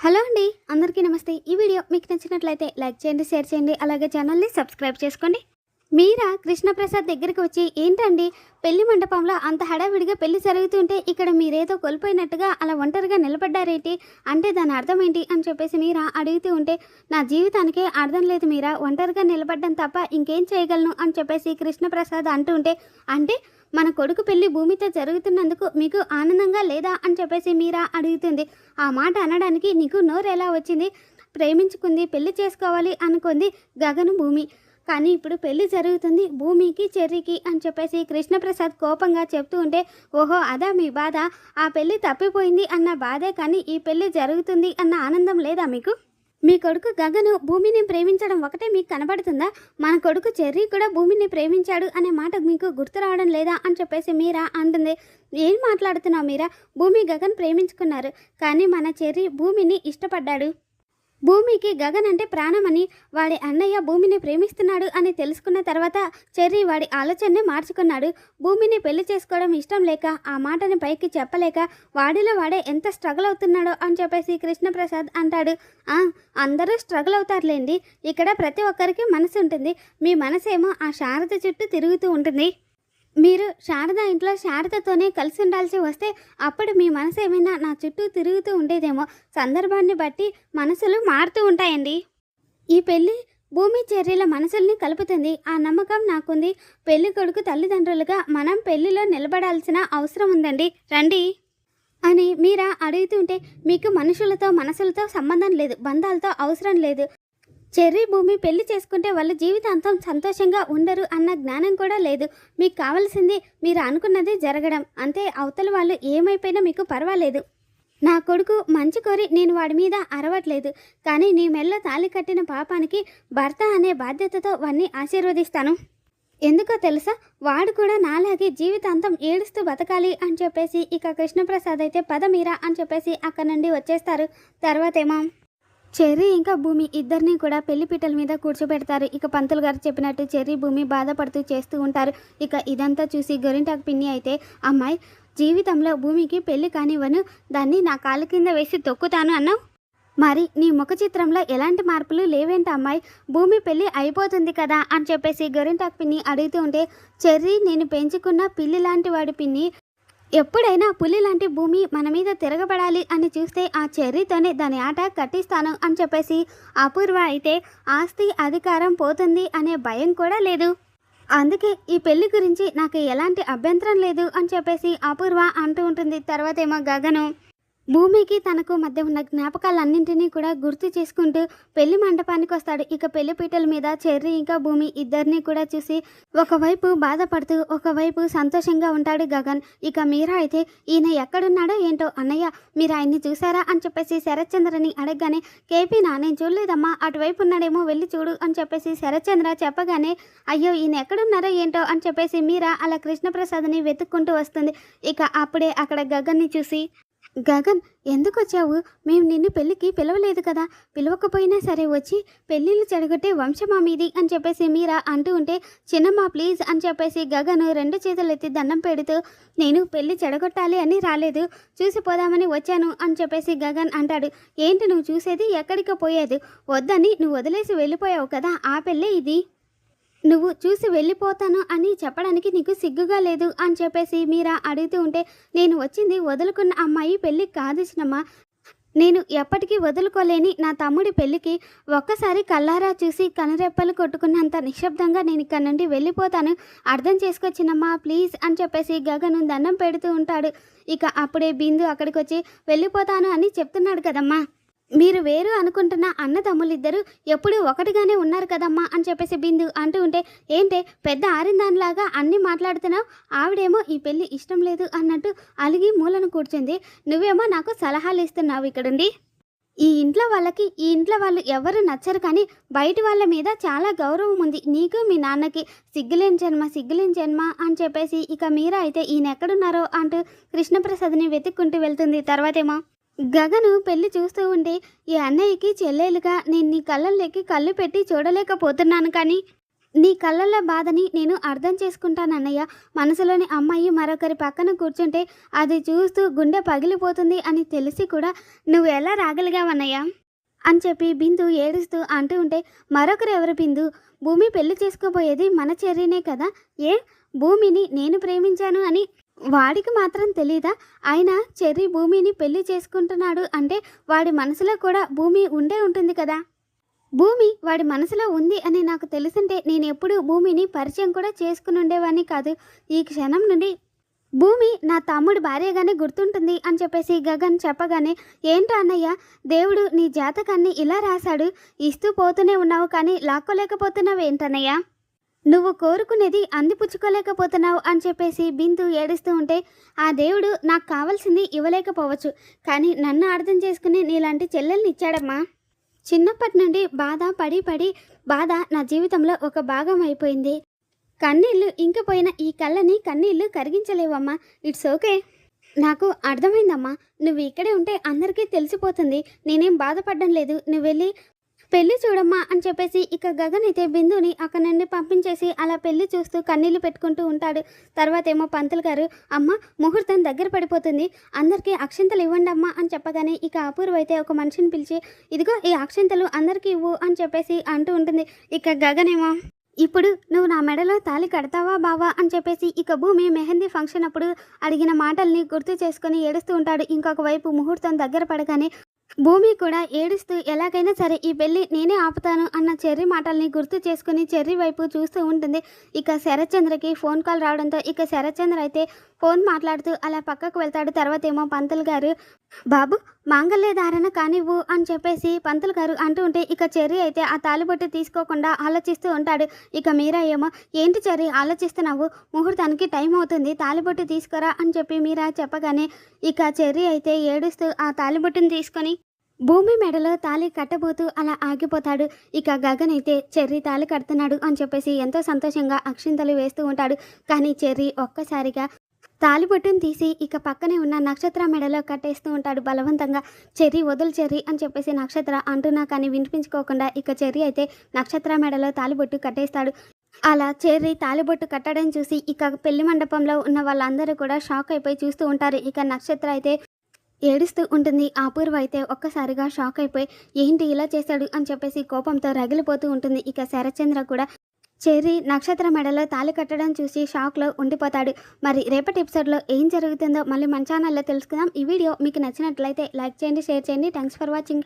Hello అండి అందరికీ నమస్తే. ఈ వీడియో మీకు నచ్చినట్లయితే లైక్ చేయండి షేర్ చేయండి అలాగే ఛానల్ని సబ్స్క్రైబ్ చేసుకోండి. మీరా కృష్ణప్రసాద్ దగ్గరికి వచ్చి ఏంటండి పెళ్ళి మండపంలో అంత హడావిడిగా పెళ్ళి జరుగుతుంటే ఇక్కడ మీరేదో కోల్పోయినట్టుగా అలా ఒంటరిగా నిలబడ్డారేంటి? అంటే దాని అర్థం ఏంటి అని చెప్పేసి మీరా అడుగుతూ ఉంటే నా జీవితానికే అర్థం లేదు మీరా ఒంటరిగా నిలబడ్డం తప్ప ఇంకేం చేయగలను? అని చెప్పేసి కృష్ణప్రసాద్ అంటూ ఉంటే అంటే మన కొడుకు పెళ్ళి భూమితో జరుగుతున్నందుకు మీకు ఆనందంగా లేదా అని చెప్పేసి మీరా అడుగుతుంది. ఆ మాట అనడానికి నీకు నోరు ఎలా వచ్చింది? ప్రేమించుకుంది పెళ్ళి చేసుకోవాలి అనుకుంది గగను భూమి. కానీ ఇప్పుడు పెళ్ళి జరుగుతుంది భూమికి చెర్రికి అని చెప్పేసి కృష్ణప్రసాద్ కోపంగా చెప్తూ ఉంటే ఓహో అదా మీ బాధ? ఆ పెళ్ళి తప్పిపోయింది అన్న బాధే కానీ ఈ పెళ్ళి జరుగుతుంది అన్న ఆనందం లేదా మీకు? మీ కొడుకు గగను భూమిని ప్రేమించడం ఒకటే మీకు కనబడుతుందా? మన కొడుకు చెర్రీ కూడా భూమిని ప్రేమించాడు అనే మాట మీకు గుర్తు రావడం లేదా అని చెప్పేసి మీరా అంటుంది. ఏం మాట్లాడుతున్నావు మీరా? భూమి గగన్ ప్రేమించుకున్నారు. కానీ మన చెర్రీ భూమిని ఇష్టపడ్డాడు. భూమికి గగన్ అంటే ప్రాణమని వాడి అన్నయ్య భూమిని ప్రేమిస్తున్నాడు అని తెలుసుకున్న తర్వాత చెర్రీ వాడి ఆలోచనని మార్చుకున్నాడు. భూమిని పెళ్ళి చేసుకోవడం ఇష్టం లేక ఆ మాటని పైకి చెప్పలేక వాడిలో వాడే ఎంత స్ట్రగుల్ అవుతున్నాడో అని చెప్పేసి కృష్ణప్రసాద్ అంటాడు. "ఆ, అందరూ స్ట్రగుల్ అవుతారులేండి. ఇక్కడ ప్రతి ఒక్కరికి మనసు ఉంటుంది. మీ మనసేమో ఆ శారద చుట్టూ తిరుగుతూ ఉంటుంది. మీరు శారద ఇంట్లో శారదతోనే కలిసి ఉండాల్సి వస్తే అప్పుడు మీ మనసు ఏమైనా నా చుట్టూ తిరుగుతూ ఉండేదేమో? సందర్భాన్ని బట్టి మనసులు మారుతూ ఉంటాయండి. ఈ పెళ్ళి భూమి చర్యల మనసుల్ని కలుపుతుంది. ఆ నమ్మకం నాకుంది. పెళ్ళి కొడుకు తల్లిదండ్రులుగా మనం పెళ్ళిలో నిలబడాల్సిన అవసరం ఉందండి. రండి. అని మీరా అడుగుతుంటే మీకు మనుషులతో మనసులతో సంబంధం లేదు. బంధాలతో అవసరం లేదు. చెర్రీ భూమి పెళ్ళి చేసుకుంటే వాళ్ళ జీవితాంతం సంతోషంగా ఉండరు అన్న జ్ఞానం కూడా లేదు. మీకు కావాల్సింది మీరు అనుకున్నది జరగడం. అంతే అవతల వాళ్ళు ఏమైపోయినా మీకు పర్వాలేదు. నా కొడుకు మంచి కోరి నేను వాడి మీద అరవట్లేదు. కానీ నీ మెల్ల తాళి కట్టిన పాపానికి భర్త అనే బాధ్యతతో వాడిని ఆశీర్వదిస్తాను. ఎందుకో తెలుసా? వాడు కూడా నాలాగే జీవితాంతం ఏడుస్తూ బతకాలి అని చెప్పేసి ఇక కృష్ణప్రసాద్ అయితే పదమీరా అని చెప్పేసి అక్కడ నుండి వచ్చేస్తారు. తర్వాతేమో చెర్రీ ఇంకా భూమి ఇద్దరిని కూడా పెళ్ళిపీటల మీద కూర్చోబెడతారు. ఇక పంతులు గారు చెప్పినట్టు చెర్రీ భూమి బాధపడుతూ చేస్తూ ఉంటారు. ఇక ఇదంతా చూసి గొరింటాకు పిన్ని అయితే అమ్మాయి జీవితంలో భూమికి పెళ్ళి కానివ్వను. దాన్ని నా కాలు కింద వేసి తొక్కుతాను అన్నావు? మరి నీ ముఖ చిత్రంలో ఎలాంటి మార్పులు లేవేంటి అమ్మాయి? భూమి పెళ్ళి అయిపోతుంది కదా? అని చెప్పేసి గొరింటాకు పిన్ని అడుగుతూ ఉంటే చెర్రీ నేను పెంచుకున్న పిల్లి లాంటి వాడి పిన్ని. ఎప్పుడైనా పులి లాంటి భూమి మన మీద తిరగబడాలి అని చూస్తే ఆ చెర్రీతోనే దాని ఆట కట్టిస్తాను అని చెప్పేసి అపూర్వ అయితే ఆస్తి అధికారం పోతుంది అనే భయం కూడా లేదు. అందుకే ఈ పెళ్ళి గురించి నాకు ఎలాంటి అభ్యంతరం లేదు అని చెప్పేసి అపూర్వ అంటూ ఉంటుంది. తర్వాతేమో గగను. భూమికి తనకు మధ్య ఉన్న జ్ఞాపకాలన్నింటినీ కూడా గుర్తు చేసుకుంటూ పెళ్ళి మండపానికి వస్తాడు. ఇక పెళ్ళి పీటల మీద చెర్రీ ఇంకా భూమి ఇద్దరిని కూడా చూసి ఒకవైపు బాధపడుతూ ఒకవైపు సంతోషంగా ఉంటాడు గగన్. ఇక మీరా అయితే ఈయన ఎక్కడున్నాడో ఏంటో? అన్నయ్య మీరు ఆయన్ని చూసారా? అని చెప్పేసి శరత్చంద్రని అడగగానే కేపీనా నేను చూడలేదమ్మా. అటువైపు ఉన్నాడేమో వెళ్ళి చూడు అని చెప్పేసి శరత్చంద్ర చెప్పగానే అయ్యో ఈయన ఎక్కడున్నారో ఏంటో? అని చెప్పేసి మీరా అలా కృష్ణప్రసాద్ని వెతుక్కుంటూ వస్తుంది. ఇక అప్పుడే అక్కడ గగన్ని చూసి గగన్ ఎందుకు వచ్చావు మేము నిన్ను పెళ్ళికి పిలవలేదు కదా. పిలవకపోయినా సరే వచ్చి పెళ్ళిళ్ళు చెడగొట్టే వంశమా మీది? అని చెప్పేసి మీరా అంటూ ఉంటే చిన్నమ్మా ప్లీజ్ అని చెప్పేసి గగన్ రెండు చేతులు ఎత్తి దండం పెడుతూ నేను పెళ్ళి చెడగొట్టాలి అని రాలేదు. చూసి పోదామని వచ్చాను అని చెప్పేసి గగన్ అంటాడు. ఏంటి నువ్వు చూసేది? ఎక్కడికో పోయేది. వద్దని నువ్వు వదిలేసి వెళ్ళిపోయావు కదా. ఆ పెళ్ళే ఇది. నువ్వు చూసి వెళ్ళిపోతాను అని చెప్పడానికి నీకు సిగ్గుగా లేదు అని చెప్పేసి మీరా అడుగుతూ ఉంటే నేను వచ్చింది వదులుకున్న అమ్మాయి పెళ్ళి కాదు చిన్నమ్మ. నేను ఎప్పటికీ వదులుకోలేని నా తమ్ముడి పెళ్ళికి ఒక్కసారి కల్లారా చూసి కనురెప్పలు కొట్టుకున్నంత నిశ్శబ్దంగా నేను ఇక్కడ నుండి వెళ్ళిపోతాను. అర్థం చేసుకొచ్చినమ్మా ప్లీజ్ అని చెప్పేసి గగను దండం పెడుతూ ఉంటాడు. ఇక అప్పుడే బిందు అక్కడికి వచ్చి వెళ్ళిపోతాను అని చెప్తున్నాడు కదమ్మా. మీరు వేరు అనుకుంటున్న అన్నదమ్ములిద్దరూ ఎప్పుడూ ఒకటిగానే ఉన్నారు కదమ్మా అని చెప్పేసి బిందు అంటూ ఉంటే ఏంటే పెద్ద ఆరిందానిలాగా అన్నీ మాట్లాడుతున్నావు? ఆవిడేమో ఈ పెళ్ళి ఇష్టం లేదు అన్నట్టు అలిగి మూలను కూర్చుంది. నువ్వేమో నాకు సలహాలు ఇస్తున్నావు ఇక్కడుండి. ఈ ఇంట్లో వాళ్ళకి ఈ ఇంట్లో వాళ్ళు ఎవరు నచ్చరు కానీ బయట వాళ్ళ మీద చాలా గౌరవం ఉంది. నీకు మీ నాన్నకి సిగ్గులేని జన్మ సిగ్గులేని జన్మ అని చెప్పేసి ఇక మీరా అయితే ఈయన ఎక్కడున్నారో అంటూ కృష్ణప్రసాద్ని వెతుక్కుంటూ వెళ్తుంది. తర్వాతేమో గగను పెళ్ళి చూస్తూ ఉంటే ఈ అన్నయ్యకి చెల్లెలుగా నేను నీ కళ్ళల్లోకి కళ్ళు పెట్టి చూడలేకపోతున్నాను కానీ నీ కళ్ళల్లో బాధని నేను అర్థం చేసుకుంటానన్నయ్య మనసులోని అమ్మాయి మరొకరి పక్కన కూర్చుంటే అది చూస్తూ గుండె పగిలిపోతుంది అని తెలిసి కూడా నువ్వు ఎలా రాగలిగావన్నయ్య అని చెప్పి బిందు ఏడుస్తూ అంటూ ఉంటే మరొకరు ఎవరు బిందు? భూమి పెళ్ళి చేసుకోబోయేది మన చెర్రీనే కదా? ఏ? భూమిని నేను ప్రేమించాను అని వాడికి మాత్రం తెలీదా? ఆయన చెర్రీ భూమిని పెళ్ళి చేసుకుంటున్నాడు అంటే వాడి మనసులో కూడా భూమి ఉండే ఉంటుంది కదా? భూమి వాడి మనసులో ఉంది అని నాకు తెలిసింటే నేను ఎప్పుడు భూమిని పరిచయం కూడా చేసుకుని ఉండేవాడిని కాదు. ఈ క్షణం నుండి భూమి నా తమ్ముడి భార్యగానే గుర్తుంటుంది అని చెప్పేసి గగన్ చెప్పగానే ఏంటో అన్నయ్య దేవుడు నీ జాతకాన్ని ఇలా రాశాడు. ఇస్తూ పోతూనే ఉన్నావు కానీ లాక్కోలేకపోతున్నావు ఏంటన్నయ్య నువ్వు కోరుకునేది అందిపుచ్చుకోలేకపోతున్నావు అని చెప్పేసి బిందు ఏడుస్తూ ఉంటే ఆ దేవుడు నాకు కావాల్సింది ఇవ్వలేకపోవచ్చు కానీ నన్ను అర్థం చేసుకుని నీలాంటి చెల్లెల్ని ఇచ్చాడమ్మా. చిన్నప్పటి నుండి బాధ పడి పడి బాధ నా జీవితంలో ఒక భాగం అయిపోయింది. కన్నీళ్ళు ఇంకిపోయిన ఈ కళ్ళని కన్నీళ్ళు కరిగించలేవమ్మా. It's okay. నాకు అర్థమైందమ్మా. నువ్వు ఇక్కడే ఉంటే అందరికీ తెలిసిపోతుంది. నేనేం బాధపడడం లేదు. నువ్వు వెళ్ళి పెళ్ళి చూడమ్మా అని చెప్పేసి ఇక గగన్ అయితే బిందుని అక్కడి నుండి పంపించేసి అలా పెళ్ళి చూస్తూ కన్నీళ్ళు పెట్టుకుంటూ ఉంటాడు. తర్వాత ఏమో పంతులు గారు అమ్మ ముహూర్తం దగ్గర పడిపోతుంది. అందరికీ అక్షంతలు ఇవ్వండి అమ్మా అని చెప్పగానే ఇక అపూర్వ అయితే ఒక మనిషిని పిలిచి ఇదిగో ఈ అక్షంతలు అందరికీ ఇవ్వు అని చెప్పేసి అంటూ ఉంటుంది. ఇక గగన్ ఏమో ఇప్పుడు నువ్వు నా మెడలో తాళి కడతావా బావా అని చెప్పేసి ఇక భూమి మెహందీ ఫంక్షన్ అప్పుడు అడిగిన మాటల్ని గుర్తు చేసుకొని ఏడుస్తూ ఉంటాడు. ఇంకొక వైపు ముహూర్తం దగ్గర పడగానే భూమి కూడా ఏడుస్తూ ఎలాగైనా సరే ఈ పెళ్ళి నేనే ఆపుతాను అన్న చెర్రీ మాటల్ని గుర్తు చేసుకుని చెర్రీ వైపు చూస్తూ ఉంటుంది. ఇక శరత్చంద్రకి ఫోన్ కాల్ రావడంతో ఇక శరత్చంద్ర అయితే ఫోన్ మాట్లాడుతూ అలా పక్కకు వెళ్తాడు. తర్వాత ఏమో పంతులు గారు బాబు మాంగళ్య ధారణ కానివ్వు అని చెప్పేసి పంతులు గారు అంటూ ఉంటే ఇక చెర్రీ అయితే ఆ తాలిబొట్టు తీసుకోకుండా ఆలోచిస్తూ ఉంటాడు. ఇక మీరా ఏమో ఏంటి చెర్రీ ఆలోచిస్తున్నావు? ముహూర్తానికి టైం అవుతుంది తాలిబొట్టు తీసుకురా అని చెప్పి మీరా చెప్పగానే ఇక చెర్రి అయితే ఏడుస్తూ ఆ తాలిబొట్టుని తీసుకొని భూమి మెడలో తాళి కట్టబోతూ అలా ఆగిపోతాడు. ఇక గగన్ అయితే చెర్రీ తాళి కడుతున్నాడు అని చెప్పేసి ఎంతో సంతోషంగా అక్షింతలు వేస్తూ ఉంటాడు. కానీ చెర్రి ఒక్కసారిగా తాలిబొట్టం తీసి ఇక పక్కనే ఉన్న నక్షత్ర మెడలో కట్టేస్తూ ఉంటాడు బలవంతంగా. చెర్రీ వదులు చెర్రీ అని చెప్పేసి నక్షత్ర అంటున్నా కానీ వినిపించుకోకుండా ఇక చెర్రీ అయితే నక్షత్ర మెడలో తాలిబొట్టు కట్టేస్తాడు. అలా చెర్రీ తాలిబొట్టు కట్టడం చూసి ఇక పెళ్ళి మండపంలో ఉన్న వాళ్ళందరూ కూడా షాక్ అయిపోయి చూస్తూ ఉంటారు. ఇక నక్షత్ర అయితే ఏడుస్తూ ఉంటుంది. అపూర్వ అయితే ఒక్కసారిగా షాక్ అయిపోయి ఏంటి ఇలా చేశాడు? అని చెప్పేసి కోపంతో రగిలిపోతూ ఉంటుంది. ఇక శరచంద్ర కూడా చెర్రీ నక్షత్ర మెడలో తాళి కట్టడం చూసి షాక్లో ఉండిపోతాడు. మరి రేపటి ఎపిసోడ్లో ఏం జరుగుతుందో మళ్ళీ మన ఛానల్లో తెలుసుకుందాం. ఈ వీడియో మీకు నచ్చినట్లయితే లైక్ చేయండి షేర్ చేయండి. Thanks for watching